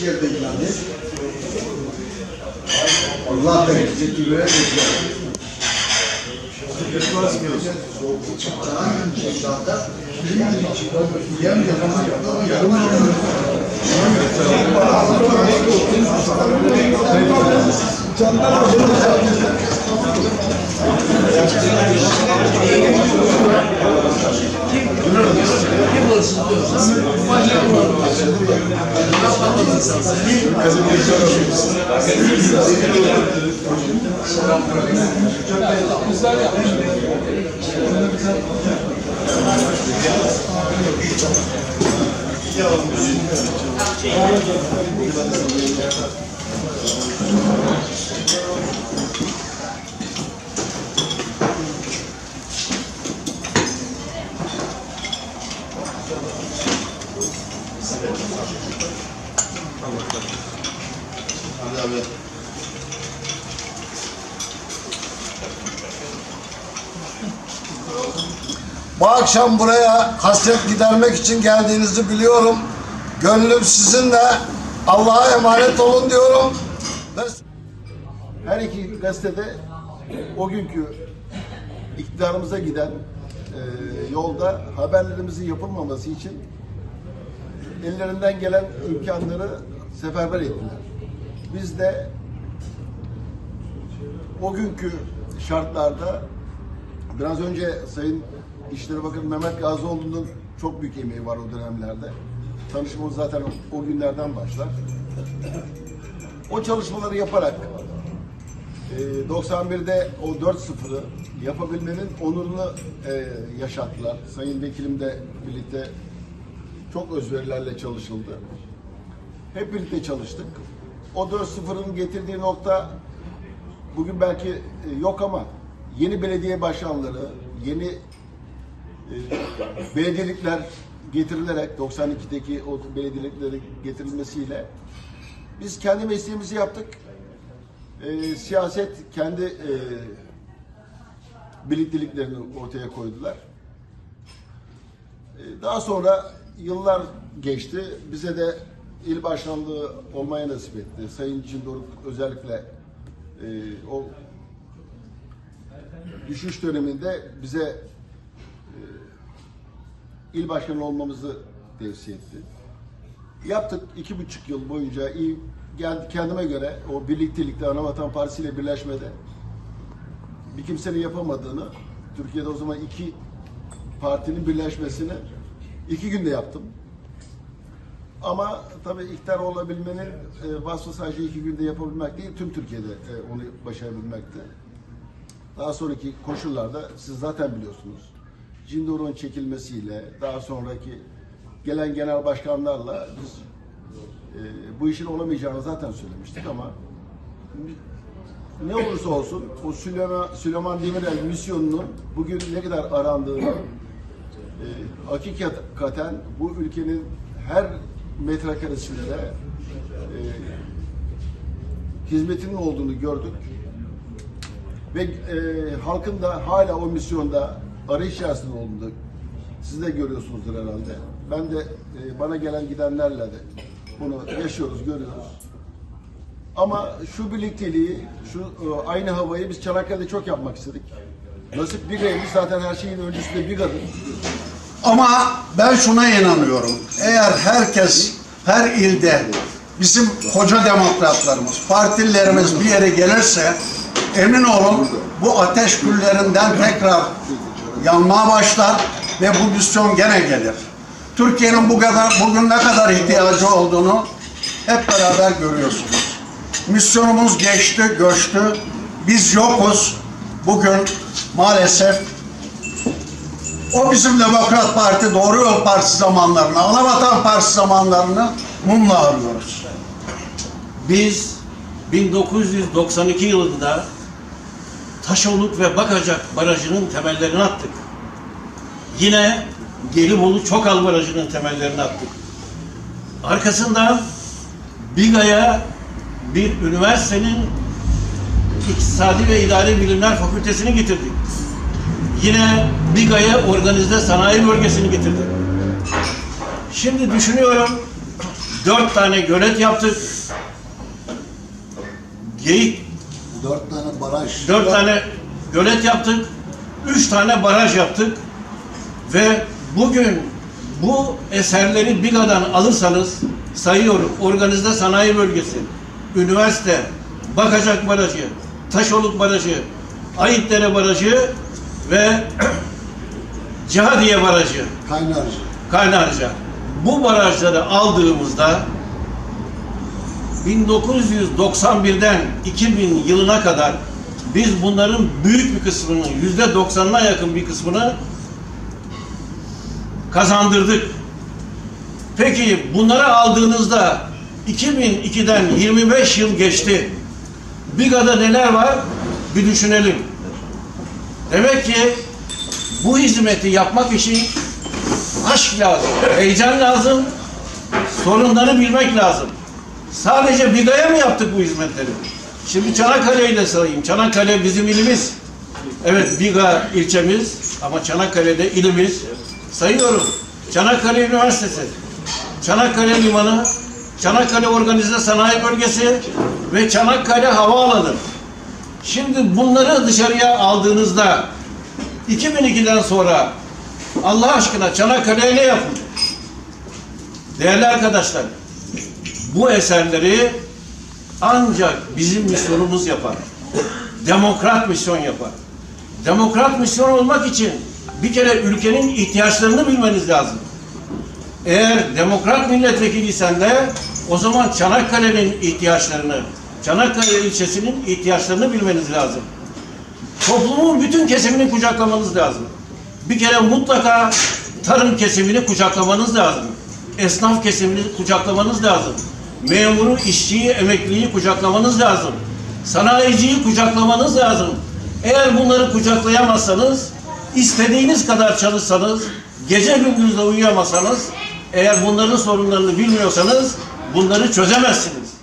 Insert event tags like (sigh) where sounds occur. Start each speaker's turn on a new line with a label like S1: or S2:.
S1: Eskişehir'de yani. Allah herkese tübüre geçer. Çanlar İki yerde ilan et. Allah da zeki ve Bu akşam buraya hasret gidermek için geldiğinizi biliyorum. Gönlüm sizinle. Allah'a emanet olun diyorum.
S2: Her iki gazetede o günkü iktidarımıza giden e, yolda haberlerimizin yapılmaması için ellerinden gelen imkanları seferber ettiler. Biz de o günkü şartlarda biraz önce Sayın İşleri Bakanı Mehmet Gazioğlu'nun çok büyük emeği var o dönemlerde. Tanışmamız zaten o günlerden başlar. O çalışmaları yaparak e, 91'de o 4-0'ı yapabilmenin onurunu e, yaşattılar. Sayın Vekilim de birlikte çok özverilerle çalışıldı. Hep birlikte çalıştık. O 4-0'ın getirdiği nokta bugün belki e, yok ama yeni belediye başkanları, yeni e, belediyelikler getirilerek 92'deki o belediyeliklerin getirilmesiyle biz kendi mesleğimizi yaptık. E, siyaset kendi e, birlikteliklerini ortaya koydular. E, daha sonra yıllar geçti. Bize de il başkanlığı olmaya nasip etti. Sayın Cindoruk özellikle e, o düşüş döneminde bize e, il başkanı olmamızı tavsiye etti. Yaptık iki buçuk yıl boyunca iyi geldi kendime göre o birliktelikte Anavatan Partisi ile birleşmede bir kimsenin yapamadığını Türkiye'de o zaman iki partinin birleşmesini iki günde yaptım. Ama tabii iktidar olabilmenin e, vasfı sadece iki günde yapabilmek değil, tüm Türkiye'de e, onu başarabilmekti. Daha sonraki koşullarda siz zaten biliyorsunuz. Cindor'un çekilmesiyle, daha sonraki gelen genel başkanlarla biz e, bu işin olamayacağını zaten söylemiştik ama ne olursa olsun o Süleyman, Süleyman Demirel misyonunun bugün ne kadar arandığını e, hakikaten bu ülkenin her metrekaresinde e, hizmetinin olduğunu gördük. Ve e, halkın da hala o misyonda arayış içerisinde olduğunu siz de görüyorsunuzdur herhalde. Ben de e, bana gelen gidenlerle de bunu yaşıyoruz, görüyoruz. Ama şu birlikteliği, şu e, aynı havayı biz Çanakkale'de çok yapmak istedik. Nasip Biga'ymış zaten her şeyin öncüsünde Biga'dır.
S3: Ama ben şuna inanıyorum. Eğer herkes her ilde bizim koca demokratlarımız, partililerimiz bir yere gelirse emin olun bu ateş güllerinden tekrar yanmaya başlar ve bu misyon gene gelir. Türkiye'nin bu kadar bugün ne kadar ihtiyacı olduğunu hep beraber görüyorsunuz. Misyonumuz geçti, göçtü. Biz yokuz. Bugün maalesef o bizim Demokrat Parti, Doğru Yol Partisi zamanlarını, Anavatan Partisi zamanlarını mumla arıyoruz.
S4: Biz 1992 yılında Taşoluk ve Bakacak Barajı'nın temellerini attık. Yine Gelibolu Çokal Barajı'nın temellerini attık. Arkasından Biga'ya bir üniversitenin İktisadi ve İdari Bilimler Fakültesini getirdik. Yine Biga'ya organize sanayi bölgesini getirdik. Şimdi düşünüyorum Dört tane gölet yaptık. Geyik
S1: Dört tane baraj.
S4: Dört tane gölet yaptık, üç tane baraj yaptık ve bugün bu eserleri Biga'dan alırsanız sayıyorum organize sanayi bölgesi, üniversite, Bakacak Barajı, Taşoluk Barajı, Ayıtdere Barajı ve (clears throat) Cihadiye Barajı,
S1: Kaynarca.
S4: Kaynarca. Bu barajları aldığımızda 1991'den 2000 yılına kadar biz bunların büyük bir kısmını, yüzde 90'ına yakın bir kısmını kazandırdık. Peki bunları aldığınızda 2002'den 25 yıl geçti. Biga'da neler var? Bir düşünelim. Demek ki bu hizmeti yapmak için aşk lazım, heyecan lazım, sorunları bilmek lazım. Sadece Biga'ya mı yaptık bu hizmetleri? Şimdi Çanakkale'yi de sayayım. Çanakkale bizim ilimiz. Evet Biga ilçemiz ama Çanakkale'de ilimiz. Sayıyorum. Çanakkale Üniversitesi, Çanakkale Limanı, Çanakkale Organize Sanayi Bölgesi ve Çanakkale Havaalanı. Şimdi bunları dışarıya aldığınızda 2002'den sonra Allah aşkına Çanakkale'ye ne yapıldı? Değerli arkadaşlar, bu eserleri ancak bizim misyonumuz yapar. Demokrat misyon yapar. Demokrat misyon olmak için bir kere ülkenin ihtiyaçlarını bilmeniz lazım. Eğer demokrat milletvekiliysen de o zaman Çanakkale'nin ihtiyaçlarını, Çanakkale ilçesinin ihtiyaçlarını bilmeniz lazım. Toplumun bütün kesimini kucaklamanız lazım. Bir kere mutlaka tarım kesimini kucaklamanız lazım. Esnaf kesimini kucaklamanız lazım. Memuru, işçiyi, emekliyi kucaklamanız lazım. Sanayiciyi kucaklamanız lazım. Eğer bunları kucaklayamazsanız, istediğiniz kadar çalışsanız, gece gündüz de uyuyamasanız, eğer bunların sorunlarını bilmiyorsanız bunları çözemezsiniz.